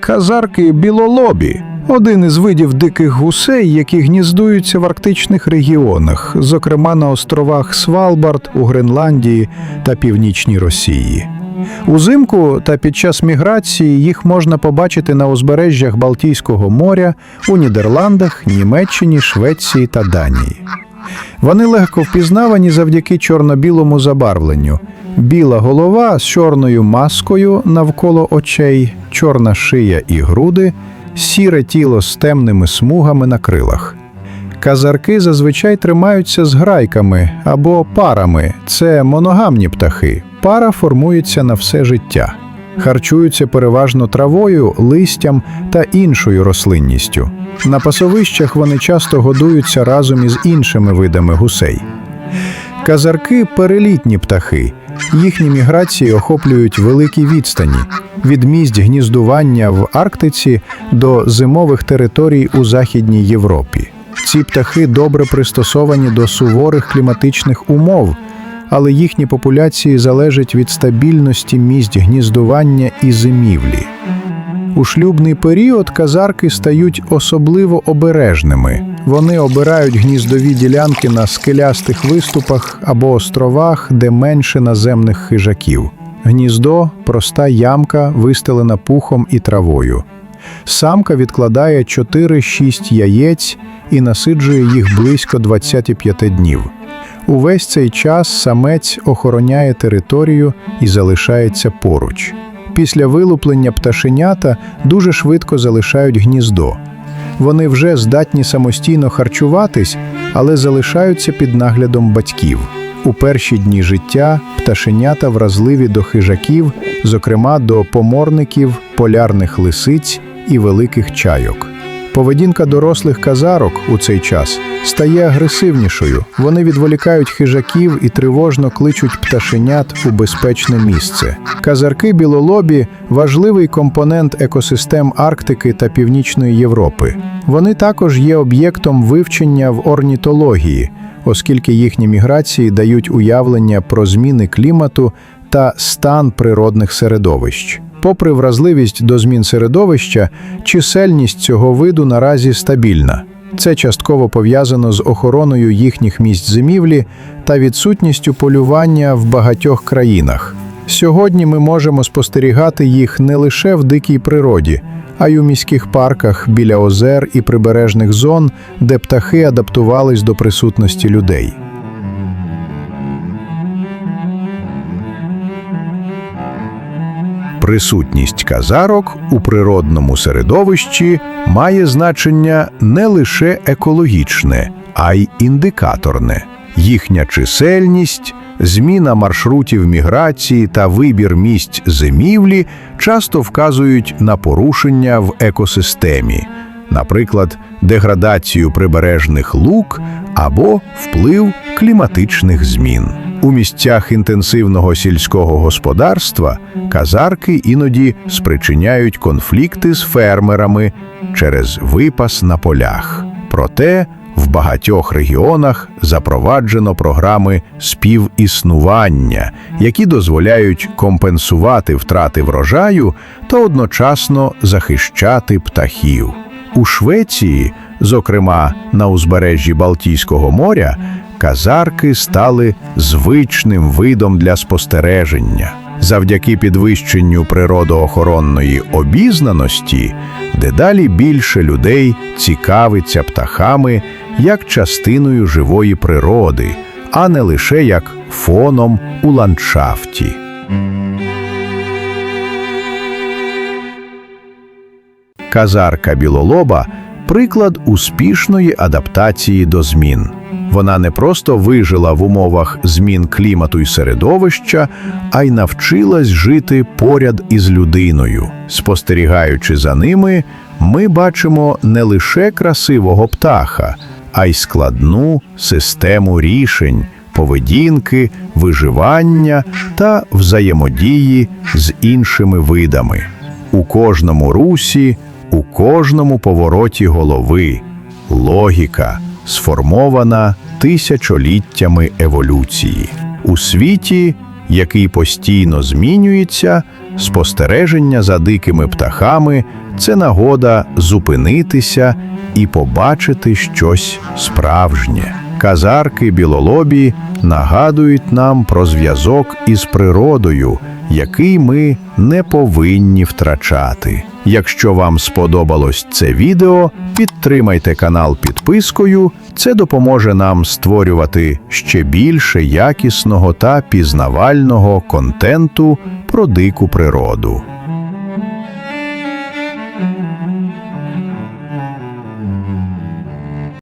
казарки білолобі. Один із видів диких гусей, які гніздуються в арктичних регіонах, зокрема на островах Свалбард у Гренландії та Північній Росії. Узимку та під час міграції їх можна побачити на узбережжях Балтійського моря, у Нідерландах, Німеччині, Швеції та Данії. Вони легко впізнавані завдяки чорно-білому забарвленню. Біла голова з чорною маскою навколо очей, чорна шия і груди, сіре тіло з темними смугами на крилах. Казарки зазвичай тримаються з грайками або парами. Це моногамні птахи. Пара формується на все життя. Харчуються переважно травою, листям та іншою рослинністю. На пасовищах вони часто годуються разом із іншими видами гусей. Казарки перелітні птахи. Їхні міграції охоплюють великі відстані від місць гніздування в Арктиці до зимових територій у Західній Європі. Ці птахи добре пристосовані до суворих кліматичних умов, але їхні популяції залежать від стабільності місць гніздування і зимівлі. У шлюбний період казарки стають особливо обережними. Вони обирають гніздові ділянки на скелястих виступах або островах, де менше наземних хижаків. Гніздо проста ямка, вистелена пухом і травою. Самка відкладає 4-6 яєць і насиджує їх близько 25 днів. Увесь цей час самець охороняє територію і залишається поруч. Після вилуплення пташенята дуже швидко залишають гніздо. Вони вже здатні самостійно харчуватись, але залишаються під наглядом батьків. У перші дні життя пташенята вразливі до хижаків, зокрема до поморників, полярних лисиць і великих чайок. Поведінка дорослих казарок у цей час стає агресивнішою. Вони відволікають хижаків і тривожно кличуть пташенят у безпечне місце. Казарки білолобі важливий компонент екосистем Арктики та Північної Європи. Вони також є об'єктом вивчення в орнітології, оскільки їхні міграції дають уявлення про зміни клімату та стан природних середовищ. Попри вразливість до змін середовища, чисельність цього виду наразі стабільна. Це частково пов'язано з охороною їхніх місць зимівлі та відсутністю полювання в багатьох країнах. Сьогодні ми можемо спостерігати їх не лише в дикій природі, а й у міських парках біля озер і прибережних зон, де птахи адаптувались до присутності людей. Присутність казарок у природному середовищі має значення не лише екологічне, а й індикаторне. Їхня чисельність, зміна маршрутів міграції та вибір місць зимівлі часто вказують на порушення в екосистемі, наприклад, деградацію прибережних лук або вплив кліматичних змін. У місцях інтенсивного сільського господарства казарки іноді спричиняють конфлікти з фермерами через випас на полях. Проте в багатьох регіонах запроваджено програми співіснування, які дозволяють компенсувати втрати врожаю та одночасно захищати птахів. У Швеції, зокрема на узбережжі Балтійського моря, казарки стали звичним видом для спостереження. Завдяки підвищенню природоохоронної обізнаності, дедалі більше людей цікавиться птахами як частиною живої природи, а не лише як фоном у ландшафті. Казарка білолоба приклад успішної адаптації до змін. Вона не просто вижила в умовах змін клімату й середовища, а й навчилась жити поряд із людиною. Спостерігаючи за ними, ми бачимо не лише красивого птаха, а й складну систему рішень, поведінки, виживання та взаємодії з іншими видами. У кожному русі, у кожному повороті голови, логіка, сформована тисячоліттями еволюції. У світі, який постійно змінюється, Спостереження за дикими птахами це нагода зупинитися і побачити щось справжнє. Казарки білолобі нагадують нам про зв'язок із природою, який ми не повинні втрачати. Якщо вам сподобалось це відео, підтримайте канал підпискою. Це допоможе нам створювати ще більше якісного та пізнавального контенту про дику природу.